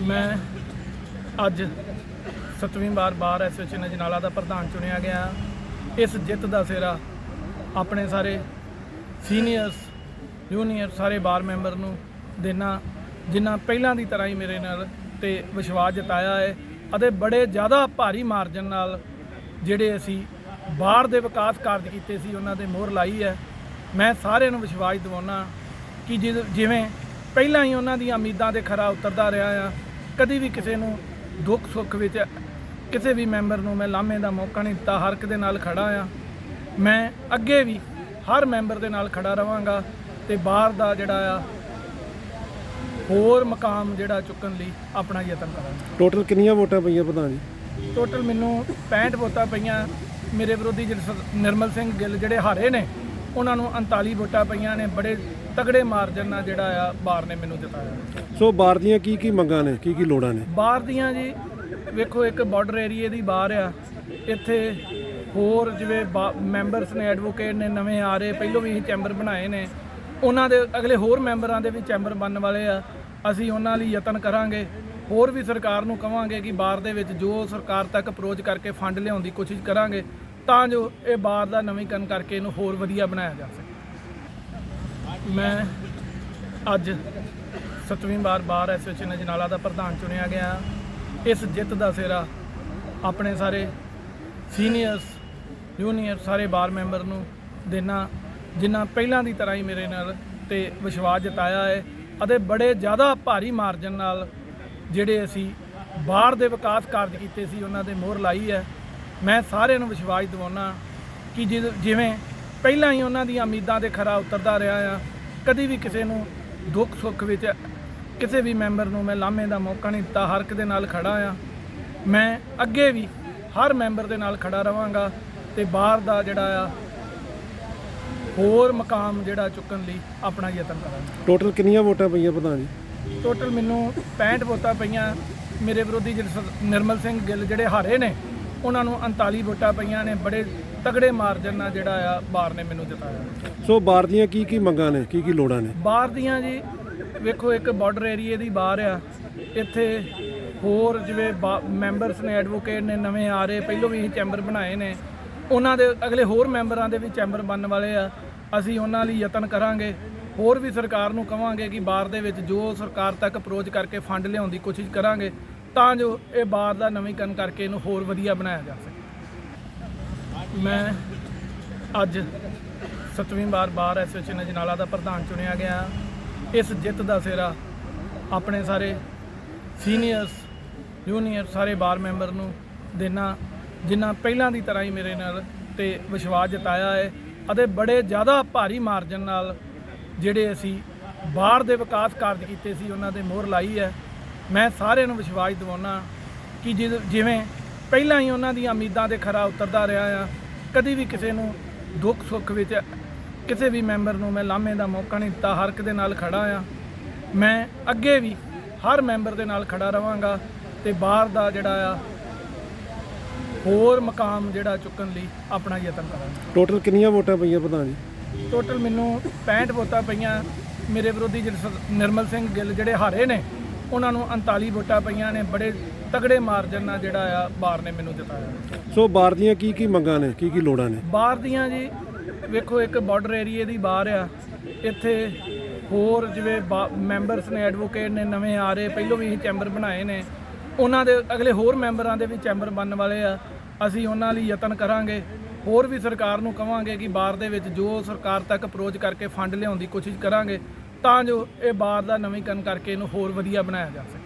ਮੈਂ ਅੱਜ ਸਤਵੀਂ ਵਾਰ bar association Ajnala ਦਾ ਪ੍ਰਧਾਨ ਚੁਣਿਆ ਗਿਆ। ਇਸ ਜਿੱਤ ਦਾ ਸਿਹਰਾ ਆਪਣੇ ਸਾਰੇ ਸੀਨੀਅਰਸ ਜੂਨੀਅਰ ਸਾਰੇ ਬਾਰ ਮੈਂਬਰ ਨੂੰ ਦੇਣਾ, ਜਿਨ੍ਹਾਂ ਪਹਿਲਾਂ ਦੀ ਤਰ੍ਹਾਂ ਹੀ ਮੇਰੇ ਨਾਲ ਤੇ ਵਿਸ਼ਵਾਸ ਜਤਾਇਆ ਹੈ ਅਤੇ ਬੜੇ ਜ਼ਿਆਦਾ ਭਾਰੀ ਮਾਰਜਨ ਨਾਲ ਜਿਹੜੇ ਅਸੀਂ ਬਾਹਰ ਦੇ ਵਿਕਾਸ ਕਾਰਜ ਕੀਤੇ ਸੀ, ਉਹਨਾਂ ਦੇ ਮੋਹਰ ਲਾਈ ਹੈ। ਮੈਂ ਸਾਰਿਆਂ ਨੂੰ ਵਿਸ਼ਵਾਸ ਦਿਵਾਉਣਾ ਕਿ ਜਿ- ਜਿਵੇਂ ਪਹਿਲਾਂ ਹੀ ਉਹਨਾਂ ਦੀਆਂ ਉਮੀਦਾਂ ਤੇ ਖਰਾ ਉਤਰਦਾ ਰਿਹਾ ਆ ਕਦੀ ਵੀ ਕਿਸੇ ਨੂੰ ਦੁੱਖ ਸੁੱਖ ਵਿੱਚ ਕਿਸੇ ਵੀ ਮੈਂਬਰ ਨੂੰ ਮੈਂ ਲਾਮੇ ਦਾ ਮੌਕਾ ਨਹੀਂ ਦਿੱਤਾ ਹਰ ਇੱਕ ਦੇ ਨਾਲ ਖੜਾ ਆ ਮੈਂ ਅੱਗੇ ਵੀ ਹਰ ਮੈਂਬਰ ਦੇ ਨਾਲ ਖੜਾ ਰਵਾਂਗਾ ਤੇ ਬਾਹਰ ਦਾ ਜਿਹੜਾ ਆ ਹੋਰ ਮਕਾਮ ਜਿਹੜਾ ਚੁੱਕਣ ਲਈ ਆਪਣਾ ਯਤਨ ਕਰਾਂਗਾ। ਟੋਟਲ ਕਿੰਨੀਆਂ ਵੋਟਾਂ ਪਈਆਂ ਪ੍ਰਧਾਨ ਜੀ? ਟੋਟਲ ਮੈਨੂੰ 65 ਵੋਟਾਂ ਪਈਆਂ। ਮੇਰੇ ਵਿਰੋਧੀ ਜਿਹੜੇ ਨਿਰਮਲ ਸਿੰਘ ਗਿੱਲ ਜਿਹੜੇ ਹਾਰੇ ਨੇ ਉਹਨਾਂ ਨੂੰ 39 ਵੋਟਾਂ ਪਈਆਂ ਨੇ ਬੜੇ ਤਗੜੇ ਮਾਰਜਨ ਨਾਲ ਜਿਹੜਾ ਆ ਬਾਰ ਨੇ ਮੈਨੂੰ ਜਿਤਾਇਆ। ਸੋ ਬਾਰ ਦੀਆਂ ਕੀ ਕੀ ਮੰਗਾਂ ਨੇ ਕੀ ਕੀ ਲੋੜਾਂ ਨੇ? ਬਾਹਰ ਦੀਆਂ ਜੀ ਵੇਖੋ ਇੱਕ ਬਾਰਡਰ ਏਰੀਏ ਦੀ ਬਾਹਰ ਆ ਇੱਥੇ ਹੋਰ ਜਿਵੇਂ ਮੈਂਬਰਸ ਨੇ ਐਡਵੋਕੇਟ ਨੇ ਨਵੇਂ ਆ ਰਹੇ ਪਹਿਲੋਂ ਵੀ ਅਸੀਂ ਚੈਂਬਰ ਬਣਾਏ ਨੇ। ਉਹਨਾਂ ਦੇ ਅਗਲੇ ਹੋਰ ਮੈਂਬਰਾਂ ਦੇ ਵੀ ਚੈਂਬਰ ਬਣਨ ਵਾਲੇ ਆ। ਅਸੀਂ ਉਹਨਾਂ ਲਈ ਯਤਨ ਕਰਾਂਗੇ ਹੋਰ ਵੀ ਸਰਕਾਰ ਨੂੰ ਕਵਾਂਗੇ ਕਿ ਬਾਹਰ ਦੇ ਵਿੱਚ ਜੋ ਸਰਕਾਰ ਤੱਕ ਅਪਰੋਚ ਕਰਕੇ ਫੰਡ ਲਿਆਉਣ ਦੀ ਕੋਸ਼ਿਸ਼ ਕਰਾਂਗੇ ਤਾਂ ਜੋ ਇਹ ਬਾਹਰ ਦਾ ਨਵੀਂਕਰਨ ਕਰਕੇ ਇਹਨੂੰ ਹੋਰ ਵਧੀਆ ਬਣਾਇਆ ਜਾ ਸਕੇ। ਮੈਂ ਅੱਜ ਸਤਵੀਂ ਵਾਰ ਬਾਰ ਐਸੋਸੀਏਸ਼ਨ ਅਜਨਾਲਾ ਦਾ ਪ੍ਰਧਾਨ ਚੁਣਿਆ ਗਿਆ। ਇਸ ਜਿੱਤ ਦਾ ਸਿਹਰਾ ਆਪਣੇ ਸਾਰੇ ਸੀਨੀਅਰਸ ਜੂਨੀਅਰ ਸਾਰੇ ਬਾਰ ਮੈਂਬਰ ਨੂੰ ਦੇਣਾ, ਜਿਨ੍ਹਾਂ ਪਹਿਲਾਂ ਦੀ ਤਰ੍ਹਾਂ ਹੀ ਮੇਰੇ ਨਾਲ ਤੇ ਵਿਸ਼ਵਾਸ ਜਤਾਇਆ ਹੈ ਅਤੇ ਬੜੇ ਜ਼ਿਆਦਾ ਭਾਰੀ ਮਾਰਜਨ ਨਾਲ ਜਿਹੜੇ ਅਸੀਂ ਬਾਹਰ ਦੇ ਵਿਕਾਸ ਕਾਰਜ ਕੀਤੇ ਸੀ, ਉਹਨਾਂ ਦੇ ਮੋਹਰ ਲਾਈ ਹੈ। ਮੈਂ ਸਾਰਿਆਂ ਨੂੰ ਵਿਸ਼ਵਾਸ ਦਿਵਾਉਣਾ ਕਿ ਜਿਵੇਂ ਪਹਿਲਾਂ ਹੀ ਉਹਨਾਂ ਦੀਆਂ ਉਮੀਦਾਂ ਤੇ ਖਰਾ ਉਤਰਦਾ ਰਿਹਾ ਆ ਕਦੀ ਵੀ ਕਿਸੇ ਨੂੰ ਦੁੱਖ ਸੁੱਖ ਵਿੱਚ ਕਿਸੇ ਵੀ ਮੈਂਬਰ ਨੂੰ ਮੈਂ ਲਾਮੇ ਦਾ ਮੌਕਾ ਨਹੀਂ ਦਿੱਤਾ ਹਰ ਇੱਕ ਦੇ ਨਾਲ ਖੜਾ ਆ। ਮੈਂ ਅੱਗੇ ਵੀ ਹਰ ਮੈਂਬਰ ਦੇ ਨਾਲ ਖੜਾ ਰਵਾਂਗਾ ਤੇ ਬਾਹਰ ਦਾ ਜਿਹੜਾ ਆ ਹੋਰ ਮਕਾਮ ਜਿਹੜਾ ਚੁੱਕਣ ਲਈ ਆਪਣਾ ਯਤਨ ਕਰਾਂਗਾ। ਟੋਟਲ ਕਿੰਨੀਆਂ ਵੋਟਾਂ ਪਈਆਂ ਪ੍ਰਧਾਨ ਜੀ? ਟੋਟਲ ਮੈਨੂੰ 65 ਵੋਟਾਂ ਪਈਆਂ। ਮੇਰੇ ਵਿਰੋਧੀ ਜਿਹੜੇ ਨਿਰਮਲ ਸਿੰਘ ਗਿੱਲ ਜਿਹੜੇ ਹਾਰੇ ਨੇ ਉਹਨਾਂ ਨੂੰ 39 ਵੋਟਾਂ ਪਈਆਂ ਨੇ ਬੜੇ ਤਗੜੇ ਮਾਰਜਨ ਨਾਲ ਜਿਹੜਾ ਆ ਬਾਰ ਨੇ ਮੈਨੂੰ ਜਿਤਾਇਆ। ਸੋ ਬਾਰ ਦੀਆਂ ਕੀ ਕੀ ਮੰਗਾਂ ਨੇ ਕੀ ਕੀ ਲੋੜਾਂ ਨੇ? ਬਾਹਰ ਦੀਆਂ ਜੀ ਵੇਖੋ ਇੱਕ ਬਾਰਡਰ ਏਰੀਏ ਦੀ ਬਾਹਰ ਆ। ਇੱਥੇ ਹੋਰ ਜਿਵੇਂ ਮੈਂਬਰਸ ਨੇ ਐਡਵੋਕੇਟ ਨੇ ਨਵੇਂ ਆ ਰਹੇ ਪਹਿਲੋਂ ਵੀ ਅਸੀਂ ਚੈਂਬਰ ਬਣਾਏ ਨੇ। ਉਹਨਾਂ ਦੇ ਅਗਲੇ ਹੋਰ ਮੈਂਬਰਾਂ ਦੇ ਵੀ ਚੈਂਬਰ ਬਣਨ ਵਾਲੇ ਆ। ਅਸੀਂ ਉਹਨਾਂ ਲਈ ਯਤਨ ਕਰਾਂਗੇ। ਹੋਰ ਵੀ ਸਰਕਾਰ ਨੂੰ ਕਵਾਂਗੇ ਕਿ ਬਾਹਰ ਦੇ ਵਿੱਚ ਜੋ ਸਰਕਾਰ ਤੱਕ ਅਪਰੋਚ ਕਰਕੇ ਫੰਡ ਲਿਆਉਣ ਦੀ ਕੋਸ਼ਿਸ਼ ਕਰਾਂਗੇ। ਤਾਂ ਜੋ ਇਹ ਬਾਹਰ ਦਾ ਨਵੀਂਕਰਨ ਕਰਕੇ ਇਹਨੂੰ ਹੋਰ ਵਧੀਆ ਬਣਾਇਆ ਜਾ ਸਕੇ। ਮੈਂ ਅੱਜ ਸਤਵੀਂ ਵਾਰ ਬਾਰ ਐਸੋਸੀਏਸ਼ਨ ਅਜਨਾਲਾ ਦਾ ਪ੍ਰਧਾਨ ਚੁਣਿਆ ਗਿਆ। ਇਸ ਜਿੱਤ ਦਾ ਸਿਹਰਾ ਆਪਣੇ ਸਾਰੇ ਸੀਨੀਅਰਸ, ਜੂਨੀਅਰ, ਸਾਰੇ ਬਾਰ ਮੈਂਬਰ ਨੂੰ ਦੇਣਾ, ਜਿਨ੍ਹਾਂ ਪਹਿਲਾਂ ਦੀ ਤਰ੍ਹਾਂ ਹੀ ਮੇਰੇ ਨਾਲ ਤੇ ਵਿਸ਼ਵਾਸ ਜਤਾਇਆ ਹੈ ਅਤੇ ਬੜੇ ਜ਼ਿਆਦਾ ਭਾਰੀ ਮਾਰਜਨ ਨਾਲ ਜਿਹੜੇ ਅਸੀਂ ਬਾਹਰ ਦੇ ਵਿਕਾਸ ਕਾਰਜ ਕੀਤੇ ਸੀ, ਉਹਨਾਂ ਦੇ ਮੋਹਰ ਲਾਈ ਹੈ। ਮੈਂ ਸਾਰਿਆਂ ਨੂੰ ਵਿਸ਼ਵਾਸ ਦਿਵਾਉਣਾ ਕਿ ਜਿਵੇਂ ਪਹਿਲਾਂ ਹੀ ਉਹਨਾਂ ਦੀਆਂ ਉਮੀਦਾਂ ਤੇ ਖਰਾ ਉਤਰਦਾ ਰਿਹਾ ਆ ਕਦੀ ਵੀ ਕਿਸੇ ਨੂੰ ਦੁੱਖ ਸੁੱਖ ਵਿੱਚ ਕਿਸੇ ਵੀ ਮੈਂਬਰ ਨੂੰ ਮੈਂ ਲਾਮੇ ਦਾ ਮੌਕਾ ਨਹੀਂ ਦਿੱਤਾ ਹਰ ਇੱਕ ਦੇ ਨਾਲ ਖੜਾ ਆ। ਮੈਂ ਅੱਗੇ ਵੀ ਹਰ ਮੈਂਬਰ ਦੇ ਨਾਲ ਖੜਾ ਰਵਾਂਗਾ ਤੇ ਬਾਹਰ ਦਾ ਜਿਹੜਾ ਆ ਹੋਰ ਮਕਾਮ ਜਿਹੜਾ ਚੁੱਕਣ ਲਈ ਆਪਣਾ ਯਤਨ ਕਰਾਂਗਾ। ਟੋਟਲ ਕਿੰਨੀਆਂ ਵੋਟਾਂ ਪਈਆਂ ਪ੍ਰਧਾਨ ਜੀ? ਟੋਟਲ ਮੈਨੂੰ 65 ਵੋਟਾਂ ਪਈਆਂ। ਮੇਰੇ ਵਿਰੋਧੀ ਜਿਹੜੇ ਨਿਰਮਲ ਸਿੰਘ ਗਿੱਲ ਜਿਹੜੇ ਹਾਰੇ ਨੇ ਉਹਨਾਂ ਨੂੰ 39 ਵੋਟਾਂ ਪਈਆਂ ਨੇ ਬੜੇ ਤਗੜੇ ਮਾਰਜਨ ਨਾਲ ਜਿਹੜਾ ਆ ਬਾਰ ਨੇ ਮੈਨੂੰ ਜਿਤਾਇਆ। ਸੋ ਬਾਰ ਦੀਆਂ ਕੀ ਕੀ ਮੰਗਾਂ ਨੇ ਕੀ ਕੀ ਲੋੜਾਂ ਨੇ? ਬਾਹਰ ਦੀਆਂ ਜੀ ਵੇਖੋ ਇੱਕ ਬਾਰਡਰ ਏਰੀਏ ਦੀ ਬਾਹਰ ਆ। ਇੱਥੇ ਹੋਰ ਜਿਵੇਂ ਮੈਂਬਰਸ ਨੇ ਐਡਵੋਕੇਟ ਨੇ ਨਵੇਂ ਆ ਰਹੇ ਪਹਿਲੋਂ ਵੀ ਅਸੀਂ ਚੈਂਬਰ ਬਣਾਏ ਨੇ। ਉਹਨਾਂ ਦੇ ਅਗਲੇ ਹੋਰ ਮੈਂਬਰਾਂ ਦੇ ਵੀ ਚੈਂਬਰ ਬਣਨ ਵਾਲੇ ਆ। ਅਸੀਂ ਉਹਨਾਂ ਲਈ ਯਤਨ ਕਰਾਂਗੇ। ਹੋਰ ਵੀ ਸਰਕਾਰ ਨੂੰ ਕਵਾਂਗੇ ਕਿ ਬਾਹਰ ਦੇ ਵਿੱਚ ਜੋ ਸਰਕਾਰ ਤੱਕ ਅਪਰੋਚ ਕਰਕੇ ਫੰਡ ਲਿਆਉਣ ਦੀ ਕੋਸ਼ਿਸ਼ ਕਰਾਂਗੇ। ਤਾਂ ਜੋ ਇਹ ਬਾਹਰ ਦਾ ਨਵੀਕਰਨ ਕਰਕੇ ਇਹਨੂੰ ਹੋਰ ਵਧੀਆ ਬਣਾਇਆ ਜਾ ਸਕੇ।